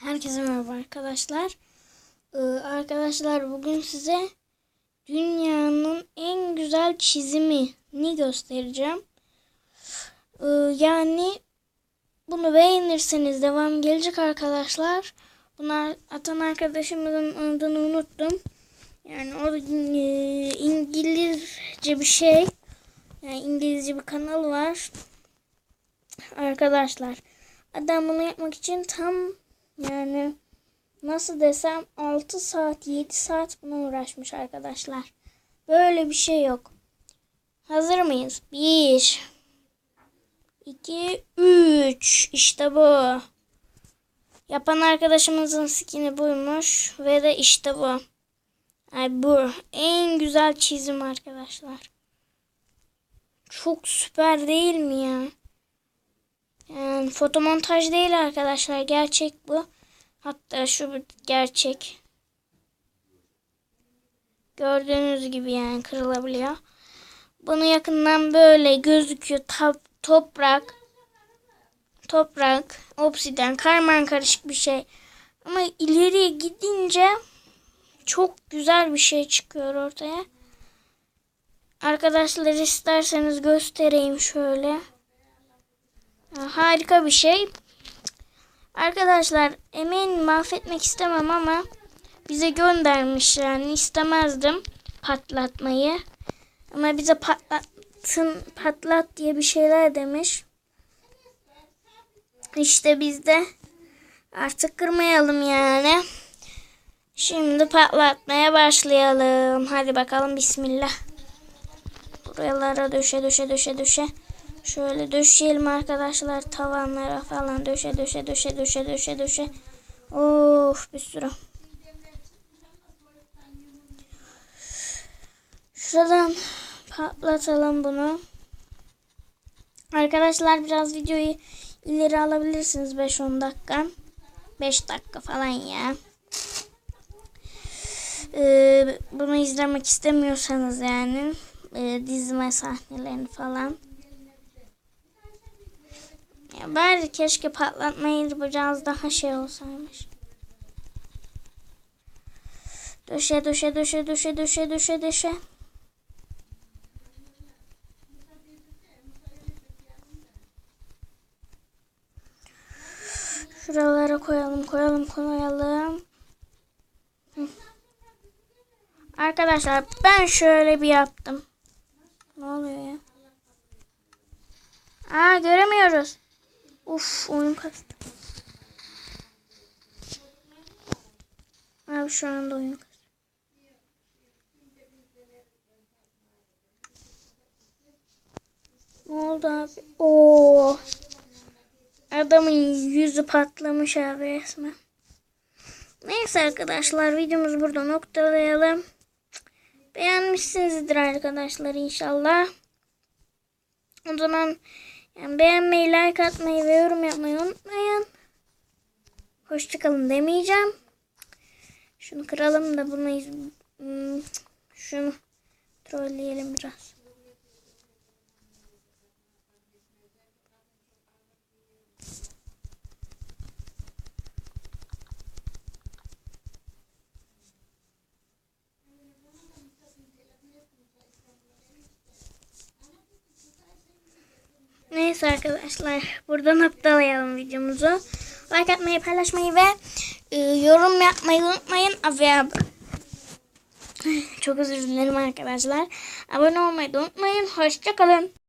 Herkese merhaba arkadaşlar. Ee, arkadaşlar bugün size dünyanın en güzel çizimini göstereceğim. Ee, yani bunu beğenirseniz devam gelecek arkadaşlar. Bunu atan arkadaşımızın adını unuttum. Yani o e, İngilizce bir şey. Yani İngilizce bir kanal var. Arkadaşlar adam bunu yapmak için tam yani nasıl desem 6 saat 7 saat buna uğraşmış arkadaşlar. Böyle bir şey yok. Hazır mıyız? 1 2 3 İşte bu. Yapan arkadaşımızın skini buymuş ve de işte bu. Ay bu en güzel çizim arkadaşlar. Çok süper değil mi ya? Yani fotomontaj değil arkadaşlar. Gerçek bu. Hatta şu gerçek. Gördüğünüz gibi yani kırılabiliyor. Bunu yakından böyle gözüküyor. Tap, toprak. Toprak. Obsiden. Karman karışık bir şey. Ama ileriye gidince çok güzel bir şey çıkıyor ortaya. Arkadaşlar isterseniz göstereyim şöyle. Harika bir şey. Arkadaşlar emeğini mahvetmek istemem ama bize göndermiş yani istemezdim patlatmayı. Ama bize patlatsın patlat diye bir şeyler demiş. İşte biz de artık kırmayalım yani. Şimdi patlatmaya başlayalım. Hadi bakalım bismillah. Buralara döşe döşe döşe döşe. Şöyle döşeyelim arkadaşlar tavanlara falan döşe döşe döşe döşe döşe döşe. Of bir sürü. Şuradan patlatalım bunu. Arkadaşlar biraz videoyu ileri alabilirsiniz 5-10 dakika. 5 dakika falan ya. Ee, bunu izlemek istemiyorsanız yani e, dizme sahnelerini falan. Ya bari keşke patlatmayı biraz daha şey olsaymış. Döşe döşe döşe döşe döşe döşe döşe. Şuralara koyalım koyalım koyalım. Arkadaşlar ben şöyle bir yaptım. Ne oluyor ya? Aa göremiyoruz. Uf oyun kastı. Abi şu anda oyun kastı. Ne oldu abi? Oo. Adamın yüzü patlamış abi resmen. Neyse arkadaşlar videomuzu burada noktalayalım. Beğenmişsinizdir arkadaşlar inşallah. O zaman yani beğenmeyi, like atmayı ve yorum yapmayı unutmayın. Hoşçakalın demeyeceğim. Şunu kıralım da bunu hmm, şunu trolleyelim biraz. Neyse arkadaşlar buradan noktalayalım videomuzu. Like atmayı, paylaşmayı ve e, yorum yapmayı unutmayın. Çok özür dilerim arkadaşlar. Abone olmayı da unutmayın. Hoşçakalın.